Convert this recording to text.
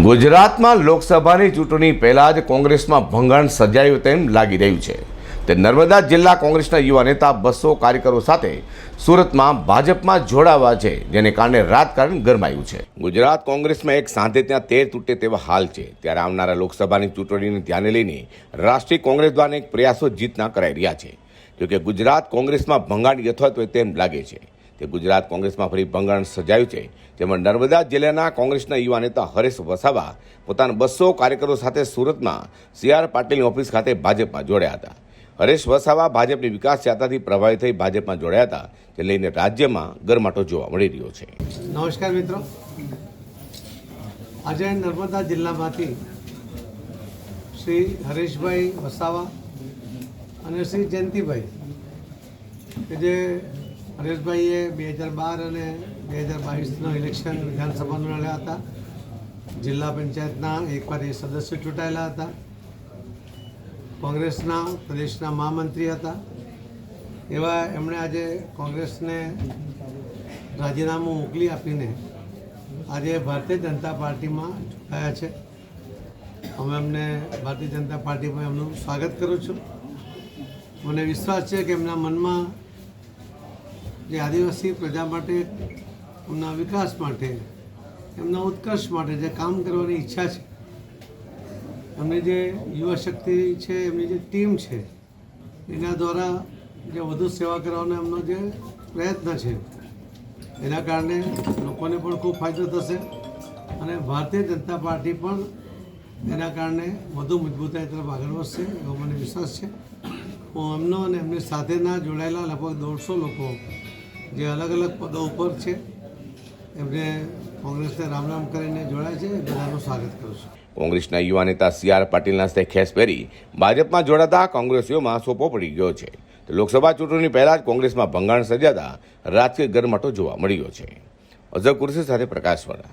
ગુજરાતમાં લોકસભાની ચૂંટણી પહેલાં જ કોંગ્રેસમાં ભંગાણ સર્જાયું તેમ લાગી રહ્યું છે. તે નર્મદા જિલ્લા કોંગ્રેસના યુવા નેતા બસો કાર્યકરો સાથે સુરતમાં ભાજપમાં જોડાવા છે, જેને કારણે રાજકારણ ગરમાયું છે. ગુજરાત કોંગ્રેસમાં એક સાંધે ત્યાં તેર તૂટે તેવા હાલ છે. ત્યારે આવનારા લોકસભાની ચૂંટણીને ધ્યાને લઈને રાષ્ટ્રીય કોંગ્રેસ દ્વારા એક પ્રયાસો જીતના કરાઈ રહ્યા છે. જોકે ગુજરાત કોંગ્રેસમાં ભંગાણ યથાવત હોય તેમ લાગે છે. તે ગુજરાત કોંગ્રેસમાં ફરી ભંગાણ સર્જાયું છે. જેમાં નર્મદા જિલ્લાના કોંગ્રેસના યુવા નેતા હરેશ વસાવા પોતાના બસો કાર્યકરો સાથે સુરતમાં સી આર પાટીલની ઓફિસ ખાતે ભાજપમાં જોડાયા હતા. હરેશ વસાવા ભાજપની વિકાસ યાત્રાથી પ્રભાવિત થઈ ભાજપમાં જોડાયા હતા. જે લઈને રાજ્યમાં ગરમાટો જોવા મળી રહ્યો છે. નમસ્કાર મિત્રો. આજે નર્મદા જિલ્લામાંથી શ્રી હરેશભાઈ વસાવા અને શ્રી જયંતિભાઈ કે જે હરેશભાઈએ બે હજાર બાર અને બે હજાર બાવીસનો ઇલેક્શન વિધાનસભાનું લડ્યા હતા. જિલ્લા પંચાયતના એકવાર એ સદસ્ય ચૂંટાયેલા હતા. કોંગ્રેસના, પ્રદેશના મહામંત્રી હતા. એવા એમણે આજે કોંગ્રેસને રાજીનામું મોકલી આપીને આજે ભારતીય જનતા પાર્ટીમાં ચૂંટાયા છે. અમે એમને ભારતીય જનતા પાર્ટીમાં એમનું સ્વાગત કરું છું. મને વિશ્વાસ છે કે એમના મનમાં જે આદિવાસી પ્રજા માટે, એમના વિકાસ માટે, એમના ઉત્કર્ષ માટે જે કામ કરવાની ઈચ્છા છે. એમની જે યુવા શક્તિ છે, એમની જે ટીમ છે, એના દ્વારા જે વધુ સેવા કરવાનો એમનો જે પ્રયત્ન છે, એના કારણે લોકોને પણ ખૂબ ફાયદો થશે અને ભારતીય જનતા પાર્ટી પણ એના કારણે વધુ મજબૂતાઈ તરફ આગળ વધશે એવો મને વિશ્વાસ છે. હું એમનો અને એમની સાથેના જોડાયેલા લગભગ દોઢસો લોકો જે અલગ અલગ પદો ઉપર છે. એમને કોંગ્રેસને રામ રામ કરીને જોડાય છે. બધાનું સ્વાગત કરું છું. કોંગ્રેસના યુવા નેતા સી આર પાટીલના હસ્તે ખેસ પહેરી ભાજપમાં જોડાતા કોંગ્રેસીઓમાં સોપો પડી ગયો છે. તો લોકસભા ચૂંટણી પહેલા જ કોંગ્રેસમાં ભંગાણ સર્જાતા રાજકીય ગરમાટો જોવા મળ્યો છે. અઝર કુરશી સાથે પ્રકાશવાળા